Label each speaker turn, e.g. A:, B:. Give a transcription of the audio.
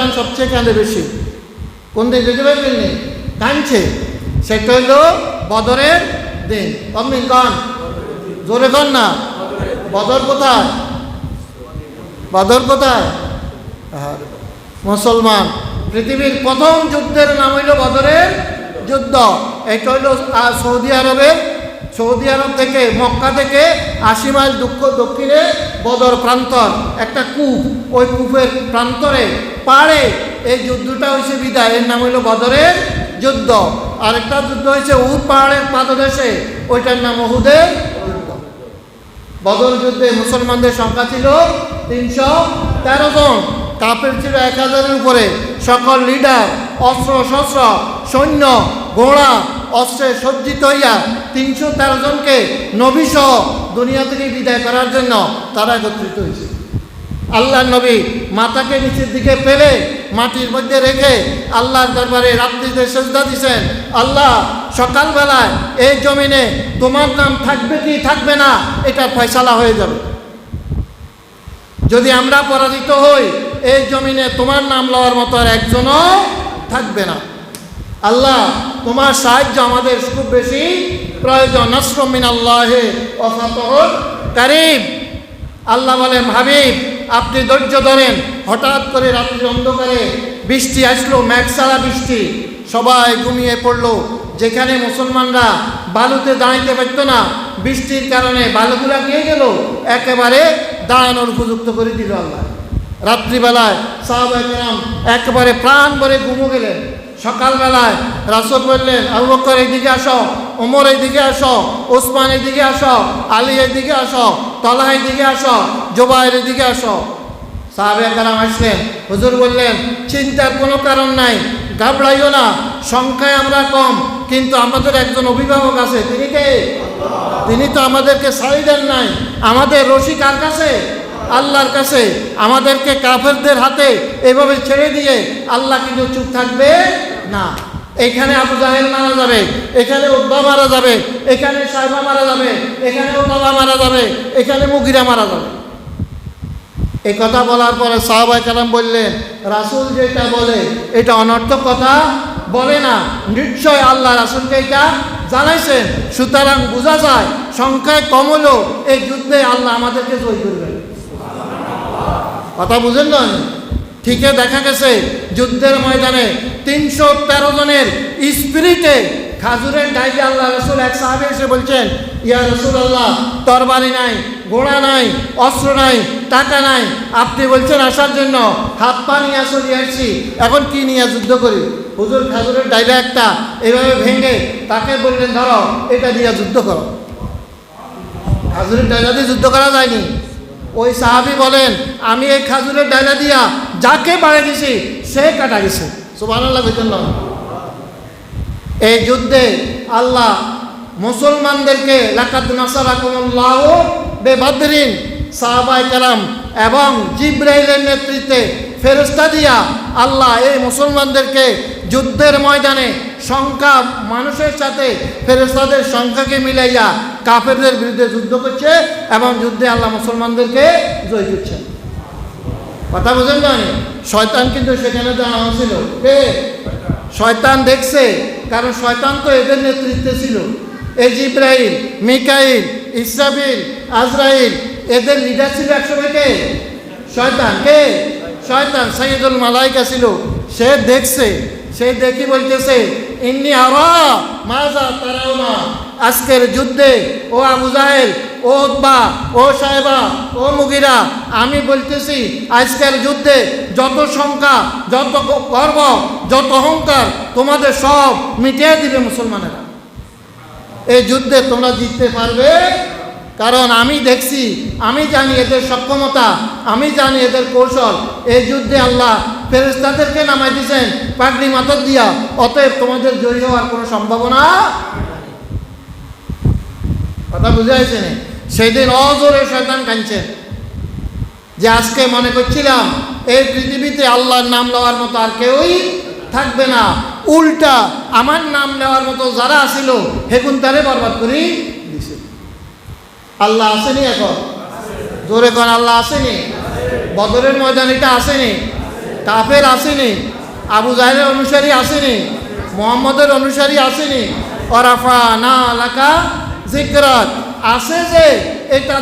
A: শয়তান সবচেয়ে কাঁদে বেশি। কোন দিন বুঝতে পারবেন? কাঁদছে। সেটা হইল বদরের দিন কমিন কন? জোরে কন না। বদর কোথায়? বদর কোথায়? মুসলমান। পৃথিবীর প্রথম যুদ্ধের নাম হইল বদরের যুদ্ধ। এটা হইল সৌদি আরবের। সৌদি আরব থেকে মক্কা থেকে আশি মাইল দুঃখ দক্ষিণে বদর প্রান্তর, একটা কূপ। ওই কূপের প্রান্তরে, পাড়ে এই যুদ্ধটা হয়েছে বিদায়। এর নাম হইল বদরের যুদ্ধ। আরেকটা যুদ্ধ হয়েছে উহুদ পাহাড়ের পাদদেশে। ওইটার নাম ওহুদের যুদ্ধ বদর যুদ্ধে মুসলমানদের সংখ্যা ছিল তিনশো তেরো জন। কাপের ছিল এক হাজারের উপরে। সকল লিডার অস্ত্র, শস্ত্র, সৈন্য, ঘোড়া, অস্ত্রে সজ্জিত হইয়া তিনশো তেরো জনকে নবীসহ দুনিয়া থেকে বিদায় করার জন্য তারা একত্রিত হয়েছে আল্লাহর নবী মাথাকে নিচের দিকে ফেলে মাটির মধ্যে রেখে আল্লাহর দরবারে রাত্রিতে সেজদা দিছেন। আল্লাহ, সকালবেলায় এই জমিনে তোমার নাম থাকবে কি থাকবে না এটা ফয়সালা হয়ে যাবে। যদি আমরা পরাজিত হই, এই জমিনে তোমার নাম লওয়ার মতো একজনও থাকবে না। আল্লাহ, তোমার সাহায্য আমাদের খুব বেশি প্রয়োজন। নসরমিন আল্লাহে অফাতহর আল্লাহ বলেন, হাবিব, আপনি ধৈর্য ধরেন। হঠাৎ করে রাত্রি অন্ধকারে বৃষ্টি আসলো মেঘসারা বৃষ্টি। সবাই ঘুমিয়ে পড়ল। যেখানে মুসলমানরা বালুতে দাঁড়াইতে পারতো না, বৃষ্টির কারণে বালুগুলা গিয়ে গেল, একেবারে দাঁড়ানোর উপযুক্ত করে দিল আল্লাহ। রাত্রিবেলায় সাহাবাহাম একেবারে প্রাণ ভরে ঘুমো গেলেন। সকালবেলায় রাসুল বললেন, আবু বকর, এইদিকে আসো, ওমর এইদিকে আসো, ওসমান এইদিকে আসো, আলী এইদিকে আসো তলা এইদিকে আসো, জোবাইর এদিকে আসো। সাহাবে কালাম আসলেন। হুজুর বললেন, চিন্তার কোনো কারণ নাই, ঘাবড়াইও না, সংখ্যায় আমরা কম, কিন্তু আমাদের একজন অভিভাবক আছে, তিনি কে? তিনি তো আমাদেরকে সারি দেন নাই। আমাদের রশি কার কাছে? আল্লাহর কাছে আমাদেরকে কাফেরদের হাতে এভাবে ছেড়ে দিয়ে আল্লাহ কিন্তু চুপ থাকবে না। এখানে আবু জাহেল মারা যাবে, এখানে উদ্বা মারা যাবে, এখানে সাহেবা মারা যাবে, এখানে উদ্বা মারা যাবে, এখানে মুগিরা মারা যাবে। এই কথা বলার পরে সাহাবাই কালাম বললেন, রাসুল যেটা বলে, এটা অনর্থক কথা বলে না। নিশ্চয় আল্লাহ রাসুলকে এটা জানাইছেন। সুতরাং বোঝা যায়, সংখ্যায় কম হলেও এই যুদ্ধে আল্লাহ আমাদেরকে জয় করবেন। কথা বুঝেন না ঠিকই দেখা গেছে, যুদ্ধের ময়দানে তিনশো তেরো জনের স্পিরিটে খাজুরের ডাইলে আল্লাহ রসুল, এক সাহাবে এসে বলছেন, ইয়া রসুল আল্লাহ তরবারি নাই, ঘোড়া নাই, অস্ত্র নাই, টাকা নাই। আপনি বলছেন, আসার জন্য হাত পা নিয়ে আসো নিয়ে আসছি, এখন কি নিয়ে যুদ্ধ করি? হুজুর খাজুরের ডাইলে একটা এভাবে ভেঙে তাকে বললেন, ধরো, এটা দিয়ে যুদ্ধ করো। খাজুরের ডাইলা দিয়ে যুদ্ধ করা যায়নি। ওই সাহাবি বলেন, আমি এই খাজুরের ডাইলা দিয়া যাকে বাড়ে গেছি সে কাটা গেছে। সুবাহ এই যুদ্ধে আল্লাহ মুসলমানদেরকে লাকাত নাসারাকুমুল্লাহ বেবাদরিন সাহাবাই কালাম এবং জিব্রাইলের নেতৃত্বে ফেরস্তা দিয়া আল্লাহ এই মুসলমানদেরকে যুদ্ধের ময়দানে সংখ্যা মানুষের সাথে ফেরেস্তাদের সংখ্যাকে মিলাইয়া কাফেরদের বিরুদ্ধে যুদ্ধ করছে এবং যুদ্ধে আল্লাহ মুসলমানদেরকে জয় করছেন কথা বুঝেন না শয়তান কিন্তু সেখানে জানা হয়েছিল। কে? শয়তান দেখছে, কারণ শয়তান তো এদের নেতৃত্বে ছিল। এই জিব্রাহিম মিকাইল ইসরাবিল আজরাইল, এদের লিডার ছিল একসময় কে? শয়তান। কে? শয়তান সৈয়দুল মালাইকা ছিল, সে দেখছে, সে দেখি বলতেছে, ইন্নি আরা মাজা তারাও না আজকের যুদ্ধে, ও আবু জাহেল, ও উদ্বা ও সাহেবা, ও মুগিরা, আমি বলতেছি, আজকের যুদ্ধে যত সংখ্যা, যত গর্ব, যত অহংকার তোমাদের সব মিটিয়ে দিবে মুসলমানেরা। এই যুদ্ধে তোমরা জিততে পারবে। কারণ আমি দেখছি, আমি জানি এদের সক্ষমতা, আমি জানি এদের কৌশল। এই যুদ্ধে আল্লাহ ফেরেস্তাদেরকে নামাই দিয়েছেন, পাগড়ি মাথার দিয়া। অতএব তোমাদের জয়ী হওয়ার কোনো সম্ভাবনা কথা বুঝে নি? সেই দিন অজোরে শয়তান কাঁদছেন যে আজকে মনে করছিলাম, এই পৃথিবীতে আল্লাহর নাম নেওয়ার মতো আর কেউই থাকবে না। উল্টা, আমার নাম নেওয়ার মতো যারা আসিল হেকুন তারে বরবাদ করি দিছে আল্লাহ আসেনি এখন? জোরে কর, আল্লাহ আসেনি? বদরের ময়দান এটা আসেনি? কাফের আসেনি? আবু জাহের অনুসারী আসেনি? মোহাম্মদের অনুসারী আসেনি? অরাফা না লাকা জিকরাত আসে যে, এটা